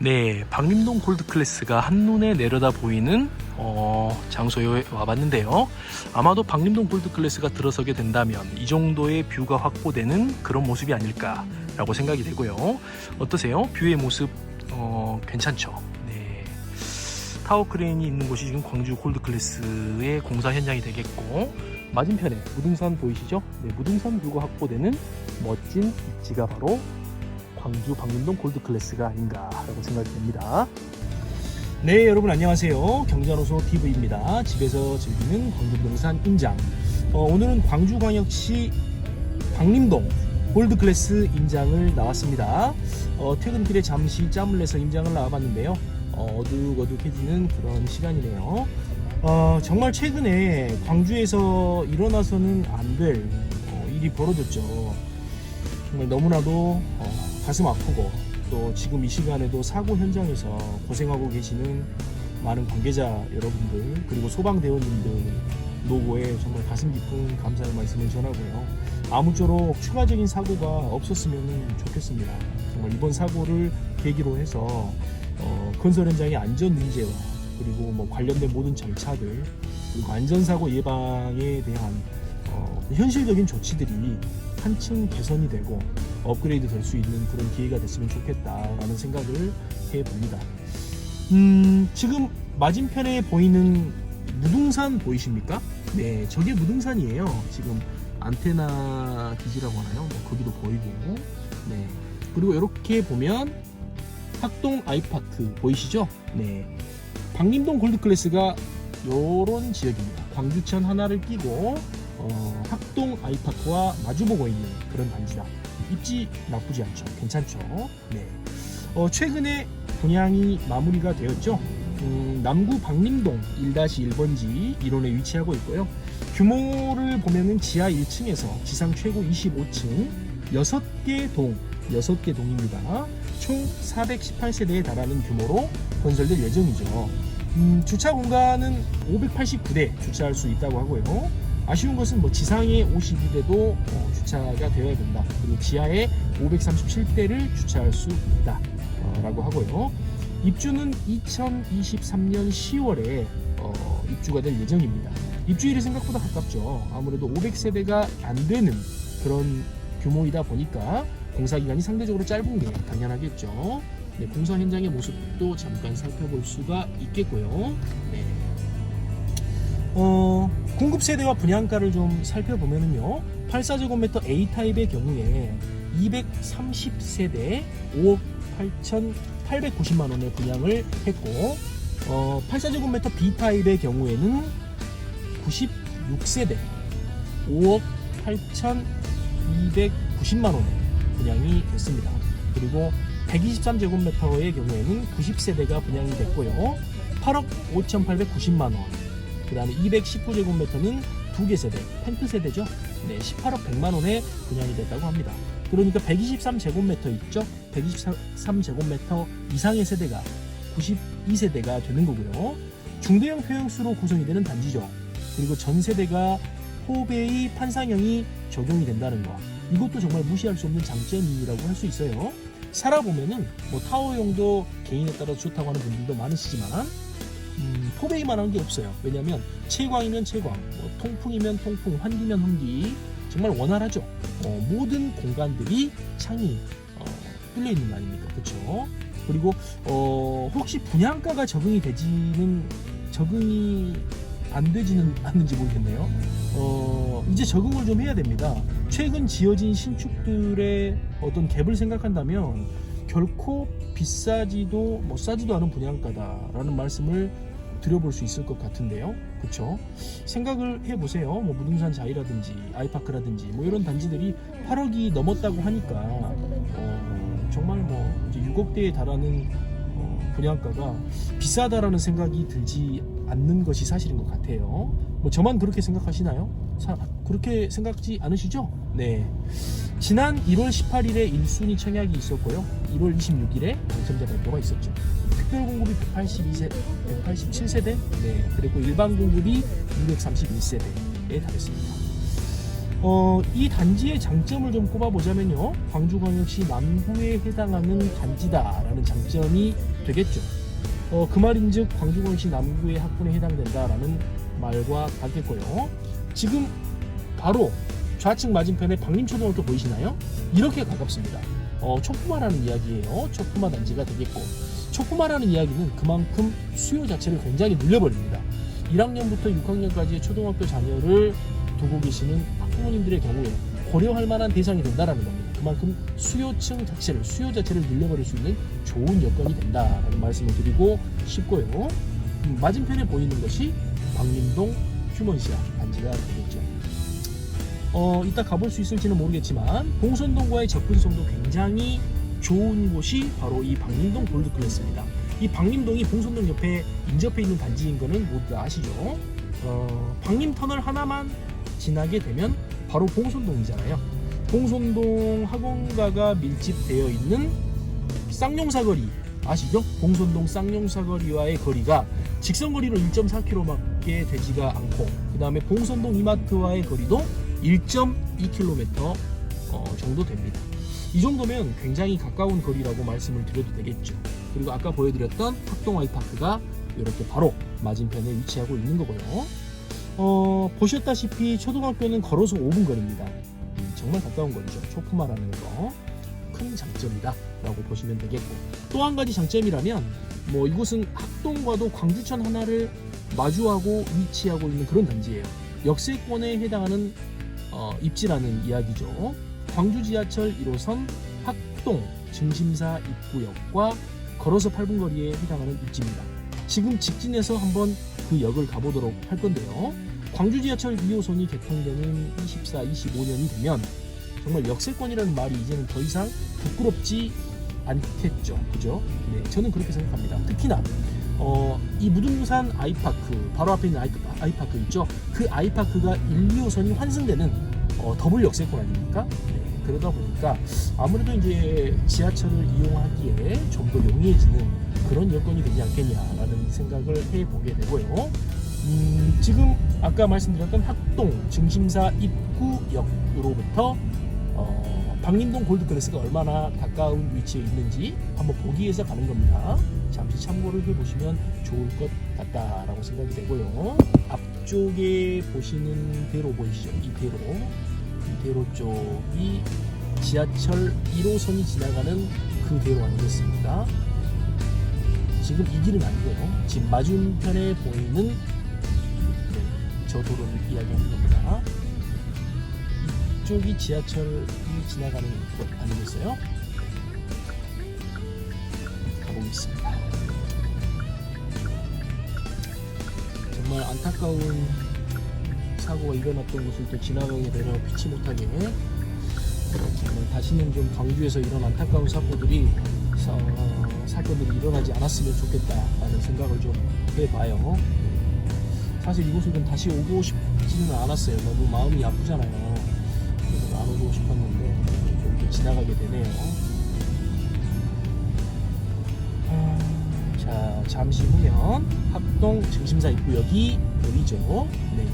네, 박림동 골드 클래스가 한눈에 내려다 보이는 어, 장소에 와봤는데요. 아마도 박림동 골드 클래스가 들어서게 된다면 이 정도의 뷰가 확보되는 그런 모습이 아닐까라고 생각이 되고요. 어떠세요? 뷰의 모습 어, 괜찮죠? 네. 타워 크레인이 있는 곳이 지금 광주 골드 클래스의 공사 현장이 되겠고 맞은편에 무등산 보이시죠? 네, 무등산 뷰가 확보되는 멋진 입지가 바로 광주 박림동 골드 클래스가 아닌가라고 생각이 됩니다. 네, 여러분 안녕하세요. 경자노소 TV입니다. 집에서 즐기는 광주부동산 임장. 어, 오늘은 광주광역시 박림동 골드클래스 임장을 나왔습니다. 어, 퇴근길에 잠시 짬을 내서 임장을 나와봤는데요. 어, 어둑어둑해지는 그런 시간이네요. 어, 정말 최근에 광주에서 일어나서는 안될 어, 일이 벌어졌죠. 정말 너무나도 어, 가슴 아프고 또 지금 이 시간에도 사고 현장에서 고생하고 계시는 많은 관계자 여러분들 그리고 소방대원님들 노고에 정말 가슴 깊은 감사의 말씀을 전하고요. 아무쪼록 추가적인 사고가 없었으면 좋겠습니다. 정말 이번 사고를 계기로 해서 어, 건설 현장의 안전 문제와 그리고 뭐 관련된 모든 절차들 그리고 안전사고 예방에 대한 어, 현실적인 조치들이 한층 개선이 되고 업그레이드 될 수 있는 그런 기회가 됐으면 좋겠다라는 생각을 해봅니다. 음, 지금 맞은편에 보이는 무등산 보이십니까? 네, 저게 무등산이에요. 지금 안테나 기지라고 하나요? 뭐 거기도 보이고, 네. 그리고 이렇게 보면 학동 아이파크 보이시죠? 네. 박림동 골드클래스가 요런 지역입니다. 광주천 하나를 끼고 어, 학동 아이파크와 마주보고 있는 그런 단지다. 입지 나쁘지 않죠. 괜찮죠. 네. 어, 최근에 분양이 마무리가 되었죠. 음, 남구 박림동 1-1번지 1원에 위치하고 있고요. 규모를 보면은 지하 1층에서 지상 최고 25층 6개 동, 6개 동입니다. 총 418세대에 달하는 규모로 건설될 예정이죠. 음, 주차 공간은 589대 주차할 수 있다고 하고요. 아쉬운 것은 뭐 지상에 52대도 어, 주차가 되어야 된다. 그리고 지하에 537대를 주차할 수 있다. 어, 라고 하고요. 입주는 2023년 10월에 어, 입주가 될 예정입니다. 입주일이 생각보다 가깝죠. 아무래도 500세대가 안 되는 그런 규모이다 보니까 공사 기간이 상대적으로 짧은 게 당연하겠죠. 네, 공사 현장의 모습도 잠깐 살펴볼 수가 있겠고요. 네. 어, 공급 세대와 분양가를 좀 살펴보면요. 84제곱미터 A타입의 경우에 230세대 5억 8,890만 원에 분양을 했고 어, 84제곱미터 B타입의 경우에는 96세대 5억 8,290만 원에 분양이 됐습니다. 그리고 123제곱미터의 경우에는 90세대가 분양이 됐고요. 8억 5,890만 원. 그 다음에 219제곱미터는 두 개 세대, 펜트 세대죠. 네, 18억 100만 원에 분양이 됐다고 합니다. 그러니까 123제곱미터 있죠? 123제곱미터 이상의 세대가 92세대가 되는 거고요. 중대형 평형수로 구성이 되는 단지죠. 그리고 전 세대가 포베이 판상형이 적용이 된다는 거. 이것도 정말 무시할 수 없는 장점이라고 할 수 있어요. 살아보면은 뭐 타워용도 개인에 따라 좋다고 하는 분들도 많으시지만 음, 포베이만한 게 없어요. 왜냐하면 채광이면 채광, 뭐 통풍이면 통풍, 환기면 환기 정말 원활하죠. 어, 모든 공간들이 창이 어, 뚫려 있는 거 아닙니까? 그렇죠? 그리고 어, 혹시 분양가가 적응이 되지는 적응이 안 되지는 않는지 모르겠네요. 어, 이제 적응을 좀 해야 됩니다. 최근 지어진 신축들의 어떤 갭을 생각한다면 결코 비싸지도 뭐 싸지도 않은 분양가다라는 말씀을 드려볼 수 있을 것 같은데요. 그렇죠? 생각을 해보세요. 뭐 무등산 자이라든지 아이파크라든지 뭐 이런 단지들이 8억이 넘었다고 하니까 어, 정말 뭐 이제 6억대에 달하는 어, 분양가가 비싸다라는 생각이 들지 않는 것이 사실인 것 같아요. 뭐 저만 그렇게 생각하시나요? 사- 그렇게 생각지 않으시죠? 네. 지난 1월 18일에 1순위 청약이 있었고요. 1월 26일에 당첨자 발표가 있었죠. 특별 공급이 182세, 187세대, 네. 그리고 일반 공급이 231세대에 달했습니다. 어, 이 단지의 장점을 좀 꼽아보자면요. 광주광역시 남구에 해당하는 단지다라는 장점이 되겠죠. 어, 그 말인즉 광주광역시 남구의 학군에 해당된다라는 말과 같겠고요. 지금 바로 좌측 맞은편에 박림초등학교 보이시나요? 이렇게 가깝습니다. 어, 초품화라는 이야기예요. 초품화 단지가 되겠고 초품화라는 이야기는 그만큼 수요 자체를 굉장히 늘려버립니다. 1학년부터 6학년까지의 초등학교 자녀를 두고 계시는 학부모님들의 경우에 고려할 만한 대상이 된다라는 겁니다. 그만큼 수요층 자체를 수요 자체를 늘려버릴 수 있는 좋은 여건이 된다라는 말씀을 드리고 싶고요. 음, 맞은편에 보이는 것이 박림동 휴먼시아 단지가 되겠죠. 어, 이따 가볼 수 있을지는 모르겠지만 봉선동과의 접근성도 굉장히 좋은 곳이 바로 이 박림동 골드클래스입니다. 이 박림동이 봉선동 옆에 인접해 있는 단지인 거는 모두 다 아시죠? 어, 박림터널 하나만 지나게 되면 바로 봉선동이잖아요. 봉선동 학원가가 밀집되어 있는 쌍용사거리 아시죠? 봉선동 쌍용사거리와의 거리가 직선거리로 1.4km밖에 되지가 않고 그 다음에 봉선동 이마트와의 거리도 1.2km 어, 정도 됩니다. 이 정도면 굉장히 가까운 거리라고 말씀을 드려도 되겠죠. 그리고 아까 보여드렸던 학동 아이파크가 이렇게 바로 맞은편에 위치하고 있는 거고요. 어, 보셨다시피 초등학교는 걸어서 5분 거리입니다. 음, 정말 가까운 거리죠. 초품화라는 거. 큰 장점이다 라고 보시면 되겠고 또 한 가지 장점이라면 뭐 이곳은 학동과도 광주천 하나를 마주하고 위치하고 있는 그런 단지예요. 역세권에 해당하는 어, 입지라는 이야기죠. 광주 지하철 1호선 학동 증심사 입구역과 걸어서 8분 거리에 해당하는 입지입니다. 지금 직진해서 한번 그 역을 가보도록 할 건데요. 광주 지하철 2호선이 개통되는 24, 25년이 되면 정말 역세권이라는 말이 이제는 더 이상 부끄럽지 않겠죠. 그죠? 네, 저는 그렇게 생각합니다. 특히나 어, 이 무등산 아이파크 바로 앞에 있는 아이, 아이 파크 있죠. 그 아이파크가 1, 2호선이 환승되는 어, 더블 역세권 아닙니까? 네, 그러다 보니까 아무래도 이제 지하철을 이용하기에 좀 더 용이해지는 그런 여건이 되지 않겠냐라는 생각을 해보게 되고요. 음, 지금 아까 말씀드렸던 학동 증심사 입구역으로부터 어, 박림동 골드클래스가 얼마나 가까운 위치에 있는지 한번 보기 위해서 가는 겁니다. 잠시 참고를 해보시면 좋을 것 같다라고 생각이 되고요. 앞쪽에 보시는 대로 보이시죠? 이 대로, 이 대로 쪽이 지하철 1호선이 지나가는 그 대로 아니겠습니까? 지금 이 길은 아니고요. 지금 맞은편에 보이는 네, 저 도로를 이야기하는 겁니다. 이쪽이 지하철이 지나가는 곳 아니겠어요? 가보겠습니다. 정말 안타까운 사고가 일어났던 곳을 또 지나가게 되려 피치 못하게 정말 다시는 좀 광주에서 이런 안타까운 사고들이 어, 사건들이 일어나지 않았으면 좋겠다라는 생각을 좀 해봐요. 사실 이곳을 다시 오고 싶지는 않았어요. 너무 마음이 아프잖아요. 그래서 안 오고 싶었는데 이렇게 지나가게 되네요. 아, 자, 잠시 후면 합동 중심사 입구역이 보이죠. 네.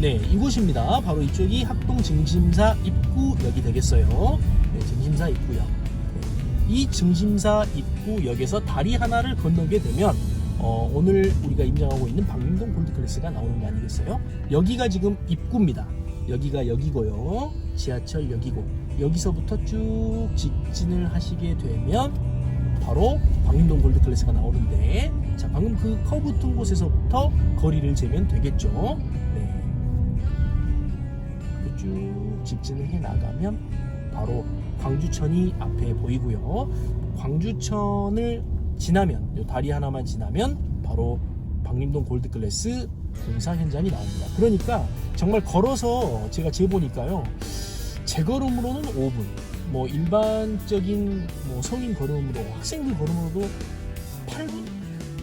네, 이곳입니다. 바로 이쪽이 합동 증심사 입구역이 되겠어요. 네, 증심사 입구역. 네. 이 증심사 입구역에서 다리 하나를 건너게 되면 어, 오늘 우리가 임장하고 있는 박림동 골드클래스가 나오는 거 아니겠어요? 여기가 지금 입구입니다. 여기가 여기고요. 지하철 여기고 여기서부터 쭉 직진을 하시게 되면 바로 박림동 골드 클래스가 나오는데 자 방금 그 커브 튼 곳에서부터 거리를 재면 되겠죠. 네. 쭉 직진을 해 나가면 바로 광주천이 앞에 보이고요. 광주천을 지나면 요 다리 하나만 지나면 바로 박림동 골드클래스 공사 현장이 나옵니다. 그러니까 정말 걸어서 제가 재보니까요. 제 걸음으로는 5분, 뭐 일반적인 뭐 성인 걸음으로 학생들 걸음으로도 8분,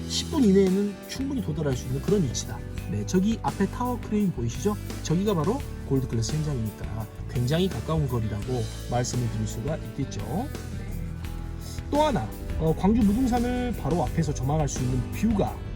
10분 이내에는 충분히 도달할 수 있는 그런 위치다. 네, 저기 앞에 타워 크레인 보이시죠? 저기가 바로 골드 클래스 현장이니까 굉장히 가까운 거리라고 말씀을 드릴 수가 있겠죠. 네. 또 하나 어, 광주 무등산을 바로 앞에서 조망할 수 있는 뷰가 어,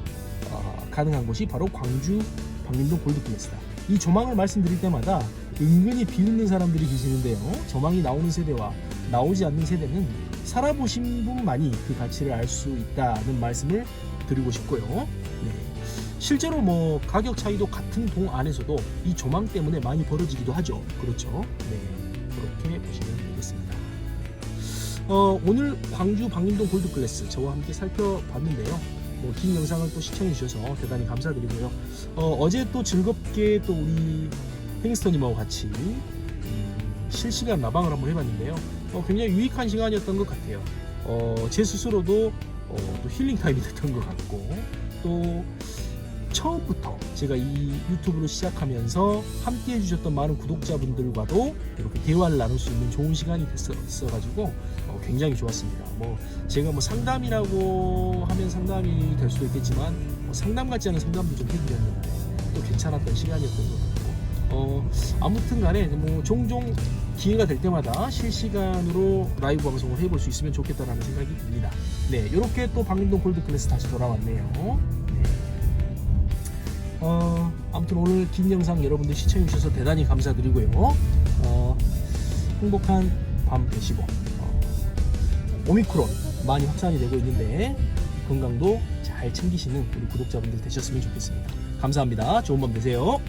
가능한 곳이 바로 광주 박림동 골드플레스다. 이 조망을 말씀드릴 때마다 은근히 비웃는 사람들이 계시는데요. 저망이 나오는 세대와 나오지 않는 세대는 살아보신 분만이 그 가치를 알 수 있다는 말씀을 드리고 싶고요. 네. 실제로 뭐 가격 차이도 같은 동 안에서도 이 조망 때문에 많이 벌어지기도 하죠. 그렇죠. 네. 그렇게 보시면 되겠습니다. 어, 오늘 광주 방림동 골드클래스 저와 함께 살펴봤는데요. 뭐 긴 영상을 또 시청해 주셔서 대단히 감사드리고요. 어, 어제 또 즐겁게 또 우리 행스터님하고 같이 음, 실시간 라방을 한번 해봤는데요. 어, 굉장히 유익한 시간이었던 것 같아요. 어, 제 스스로도 어, 또 힐링 타임이 됐던 것 같고 또 처음부터 제가 이 유튜브를 시작하면서 함께 해주셨던 많은 구독자분들과도 이렇게 대화를 나눌 수 있는 좋은 시간이 됐어가지고 어, 굉장히 좋았습니다. 뭐 제가 뭐 상담이라고 하면 상담이 될 수도 있겠지만 뭐 상담 같지 않은 상담도 좀 해드렸는데 또 괜찮았던 시간이었던 것 같고 어, 아무튼 간에 뭐 종종 기회가 될 때마다 실시간으로 라이브 방송을 해볼 수 있으면 좋겠다라는 생각이 듭니다. 네, 이렇게 또 방림동 골드 클래스 다시 돌아왔네요. 네. 어, 아무튼 오늘 긴 영상 여러분들 시청해 주셔서 대단히 감사드리고요. 어, 행복한 밤 되시고 어, 오미크론 많이 확산이 되고 있는데 건강도 잘 챙기시는 우리 구독자분들 되셨으면 좋겠습니다. 감사합니다. 좋은 밤 되세요.